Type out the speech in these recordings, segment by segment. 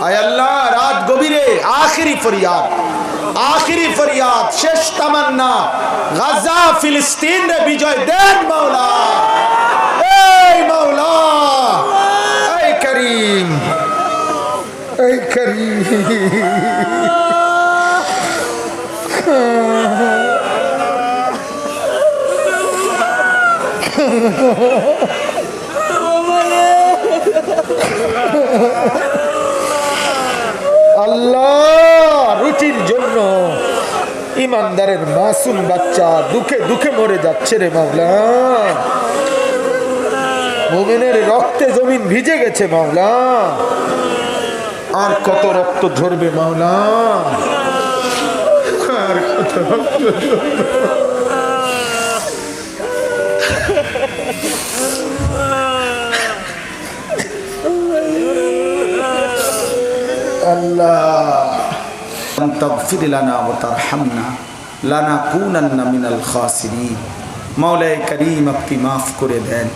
আল্লাহ, রাত গভীরে আখিরি ফরিয়াদ আখিরি ফরিয়াদ, শেষ তামান্না, গাজা ফিলিস্তিন রে বিজয় দেন মাওলা। এই মাওলা, এই করিম এই করিম। আল্লাহ, রুটির জন্য। ইমানদারের মাসুম বাচ্চা দুঃখে দুঃখে মরে যাচ্ছে রে মাওলা। মোমেনের রক্তে জমিন ভিজে গেছে মাওলা। আর কত রক্ত ঝরবে মাওলা। আর কত রক্ত ঝরবে? তগফির লানা ও তার হামনা লানা কুনান্না মিনাল খাসিরিন। মাওলায় করিম আপনি মাফ করে দেন।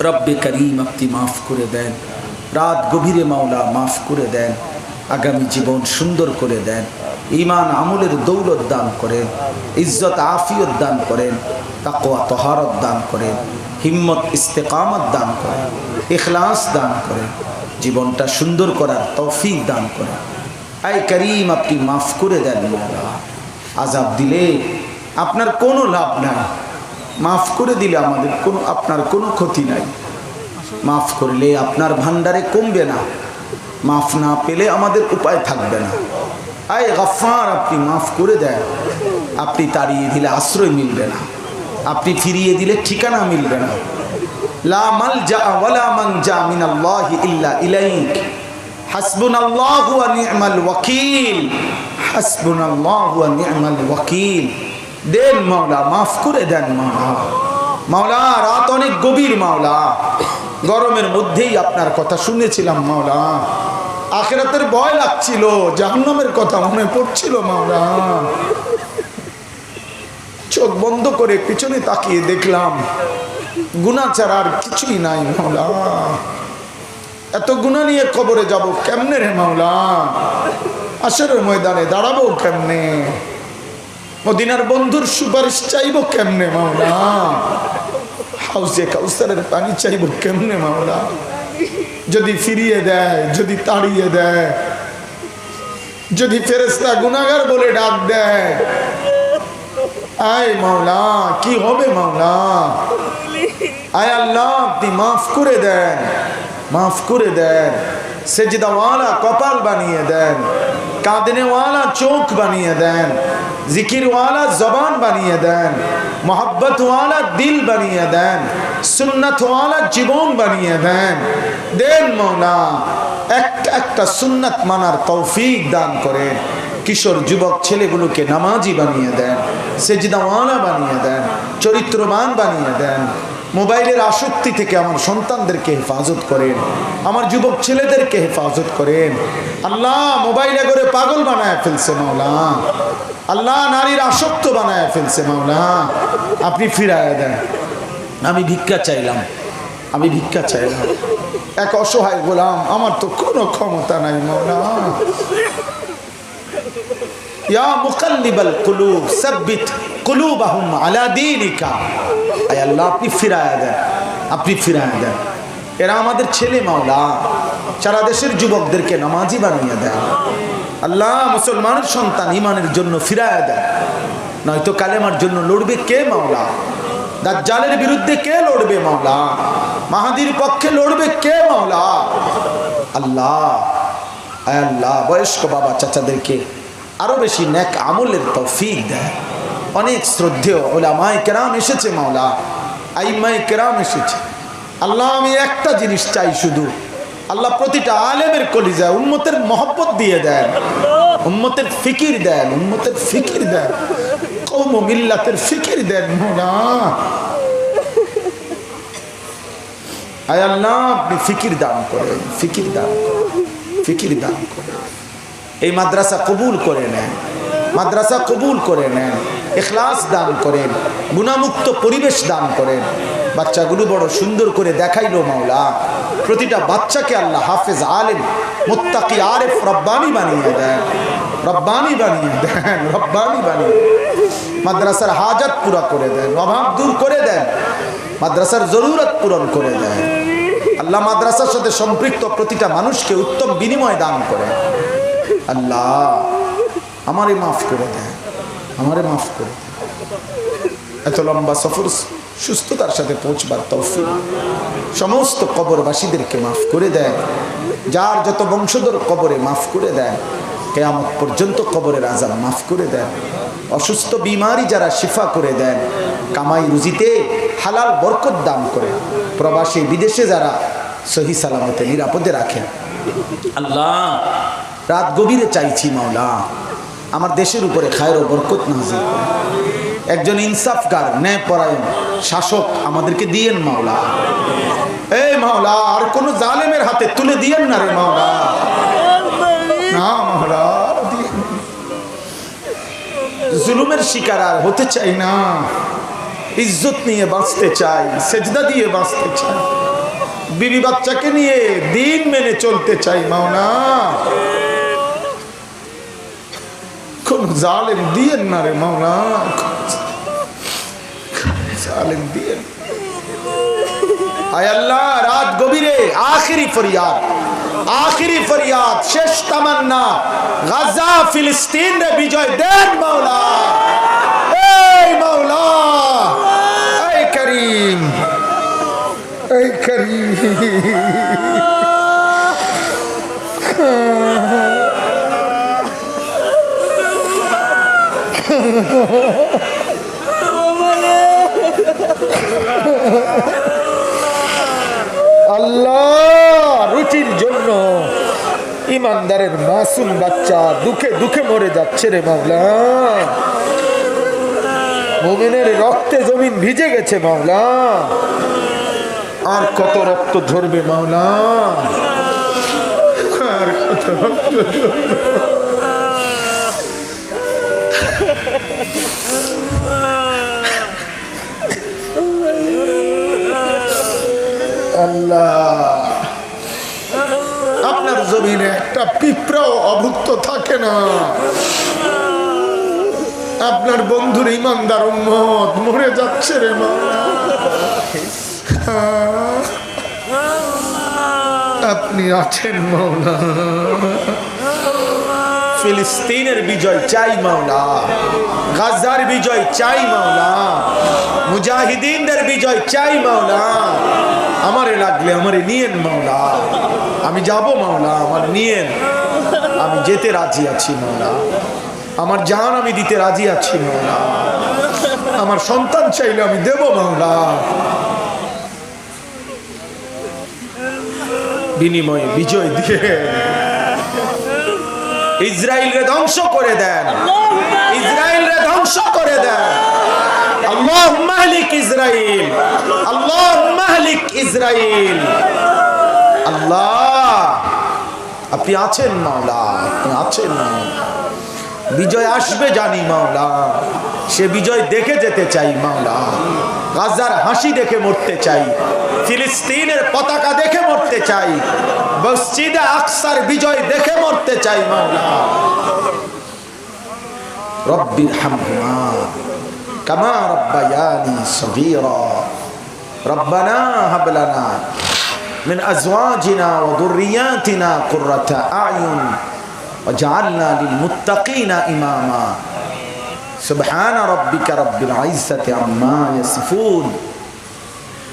রব্বে করিম আপনি মাফ করে দেন। রাত গভীরে মাওলা মাফ করে দেন। আগামী জীবন সুন্দর করে দেন। ইমান আমলের দৌলত দান করেন। ইজ্জত আফিয়ত দান করেন। তাকোয়া তহারত দান করেন। হিম্মত ইস্তেকামত দান করেন। এখলাস দান করেন। জীবনটা সুন্দর করার তৌফিক দান করেন। আই করিম, আপনি মাফ করে দেন আজাব দিলে আপনার কোনো লাভ নাই। মাফ করে দিলে আমাদের কোনো, আপনার কোনো ক্ষতি নাই। মাফ করলে আপনার ভান্ডারে কমবে না। মাফ না পেলে আমাদের উপায় থাকবে না। আয় গফার আপনি মাফ করে দেন। আপনি তাড়িয়ে দিলে আশ্রয় মিলবে না। আপনি ফিরিয়ে দিলে ঠিকানা মিলবে না। লা মাল জা ওয়ালা মান জা মিনাল্লাহি ইল্লা ইলাইক। হাসবুনাল্লাহু ওয়া ওয়াকিল। হাসবুনাল্লাহু ওয়া ওয়াকিল। দেন মাওলা, মাফ করে দেন মাওলা। মাওলা, রাত অনেক গভীর মাওলা। গরমের মধ্যেই আপনার কথা শুনেছিলাম মাওলা। আখেরাতের ভয় লাগছিল, জাহান্নামের কথা মনে পড়ছিল মাওলা। চোখ বন্ধ করে পিছনে তাকিয়ে দেখলাম ছাড়া আর কিছুই নাই মাওলা। এত গুণা নিয়ে কবরে যাব কেমনে রে মাওলা? আসরের ময়দানে দাঁড়াবো কেমনে? মদিনার বন্ধুর সুপারিশ চাইব কেমনে মাওলা? হাউসে কাউসারের পানি চাইব কেমনে মাওলা? যদি ফিরিয়ে দেয় যদি তাড়িয়ে দেয় যদি ফেরেস্তা গুনাগার বলে ডাক দেয় আয় মাওলা কি হবে মাওলা? আয় আল্লাহ আপনি মাফ করে দেন। মাফ করে দেন। সেজদাওয়ালা কপাল বানিয়ে দেন। কাঁদনেওয়ালা চোখ বানিয়ে দেন। জিকিরওয়ালা জবান বানিয়ে দেন। মোহাব্বতওয়ালা দিল বানিয়ে দেন। সুন্নতওয়ালা জীবন বানিয়ে দেন। দেন মৌলা, একটা একটা সুন্নত মানার তৌফিক দান করেন। কিশোর যুবক ছেলেগুলোকে নামাজি বানিয়ে দেন। সেজদাওয়ালা বানিয়ে দেন। চরিত্রবান বানিয়ে দেন। মোবাইলের আসক্তি থেকে আমার সন্তানদেরকে হেফাজত করেন। আমার যুবক ছেলেদেরকে হেফাজত করেন। আল্লাহ মোবাইলে করে পাগল বানায় ফেলছে মাওলা। আল্লাহ নারীর আসক্ত বানায় ফেলছে মাওলা। আপনি ফিরায় দেন। আমি ভিক্ষা চাইলাম। আমি ভিক্ষা চাইলাম। এক অসহায় গোলাম, আমার তো কোনো ক্ষমতা নাই মাওলা। ইয়া মুকাল্লিবাল কুলুব, সাব্বিত। আল্লাহ, আপনি ফিরায়া দেন, আপনি ফিরায়া দেন। এরা আমাদের ছেলে মাওলা, সারা দেশের যুবকদেরকে নামাজি বানিয়ে দেন আল্লাহ, মুসলমানের সন্তান ইমানের জন্য ফিরায়া দেন নয়তো কালেমার জন্য লড়বে কে মাওলা? দাজ্জালের বিরুদ্ধে কে লড়বে মাওলা? মাহাদির পক্ষে লড়বে কে মাওলা? আল্লাহ আল্লাহ, বয়স্ক বাবা চাচাদেরকে আরও বেশি ন্যাক আমলের তৌফিক দেয়। অনেক শ্রদ্ধেয় ওলামায় কেরাম এসেছে মাওলা আইমাই কেরাম এসেছে। আল্লাহ, আমি একটা জিনিস চাই শুধু। আল্লাহ প্রতিটা আলেমের কলিজা উম্মতের মহব্বত দিয়ে দেন, উম্মতের ফিকির দেন, উম্মতের ফিকির দেন কৌম মিল্লাতের ফিকির দেন মোলা আয় আল্লাহ, আপনি ফিকির দান করেন, ফিকির দান ফিকির দান করেন। এই মাদ্রাসা কবুল করে নেন, মাদ্রাসা কবুল করে নেন। এখলাস দান করেন, গুণামুক্ত পরিবেশ দান করেন। বাচ্চাগুলো বড় সুন্দর করে দেখাইলো মাওলা। প্রতিটা বাচ্চাকে আল্লাহ হাফেজ আলেম, মোত্তাকি আরেফ রব্বানি বানিয়ে দেন। রব্বানি বানিয়ে দেন, রব্বানি বানিয়ে মাদ্রাসার হাজাত পুরা করে দেন, অভাব দূর করে দেন। মাদ্রাসার জরুরত পূরণ করে দেন। আল্লাহ মাদ্রাসার সাথে সম্পৃক্ত প্রতিটা মানুষকে উত্তম বিনিময় দান করে আল্লাহ, আমারে মাফ করে দেন। আমারে মাফ করে। এত লম্বা সফর সুস্থতার সাথে পৌঁছবার তৌফিক। সমস্ত কবরবাসীদেরকে মাফ করে দেয়। যার যত বংশধর কবরে মাফ করে দেয় কেয়ামত পর্যন্ত কবরের আজাব মাফ করে দেন অসুস্থ বিমারি যারা শিফা করে দেন কামাই রুজিতে হালাল বরকত দান করে। প্রবাসী বিদেশে যারা সহি সালামতে নিরাপদে রাখেন আল্লাহ। রাত গভীরে চাইছি মাওলা। আমার দেশের উপরে খায়ের বরকত নাজিল করে। একজন ইনসাফগার ন্যায় পরায়ণ শাসক আমাদেরকে দিয়েন মাওলা। এই মাওলা, আর কোনো জালেমের হাতে তুলে দিয়েন না রে মাওলা। মাওলা। জুলুমের শিকার আর হতে চাই না। ইজ্জত নিয়ে বাঁচতে চাই, সেজদা দিয়ে বাঁচতে চাই। বিবি বাচ্চাকে নিয়ে দিন মেনে চলতে চাই মাওনা কোন জালেম দিয়েন না রে মাওনা জালেম দিয়েন আয় আল্লাহ, রাত গভীরে আখিরি ফরিয়াদ আখিরি ফরিয়াদ, শেষ তামান্না। গাজা ফিলিস্তিন রে বিজয় দেন মাওলা। মাওলা আল্লাহ রুচির জন্য ইমানদারের মাসুম বাচ্চা দুঃখে দুঃখে মরে যাচ্ছে রে মাওলা। মোমিনের রক্তে জমিন ভিজে গেছে মাওলা। আর কত রক্ত ঝরবে মাওলা? আর কত রক্ত ঝরবে। জমিনে একটা পিঁপড়াও অভুক্ত থাকে না। আপনার বন্ধুর ইমানদার উম্মত মরে যাচ্ছে রে মা। আপনি আছেন মাওলা ফিলিস্তিনের বিজয় চাই মাওলা। গাজার বিজয় চাই মাওলা। মুজাহিদিনদের বিজয় চাই মাওলা। আমারে লাগলে আমারে নিয়েন মাওলা। আমি যাব মাওলা, আমার নিয়েন। আমি যেতে রাজি আছি মাওলা। আমার জান আমি দিতে রাজি আছি মাওলা। আমার সন্তান চাইলে আমি দেব মাওলা। বিনিময়ে বিজয় দিয়ে ইসরায়েলকে ধ্বংস করে দেন। ইসরায়েলকে ধ্বংস করে দেন। আল্লাহ মালিক ইসরায়েল। আল্লাহ মালিক ইসরায়েল। আল্লাহ, আপনি আছেন মাওলা, আপনি আছেন। বিজয় আসবে জানি মাওলা। সে বিজয় দেখে যেতে চাই মাওলা। গাজার হাসি দেখে মরতে চাই। ফিলিস্তিনের পতাকা দেখে মরতে চাই। মসজিদে আকসার বিজয় দেখে মরতে চাই মাওলা রব্বির হামহুমা কামা রব্বায়ানি সগীরা ربنا هب لنا من ازواجنا وذرياتنا قرة اعين وجعلنا للمتقين اماما سبحان ربك رب العزة عما يصفون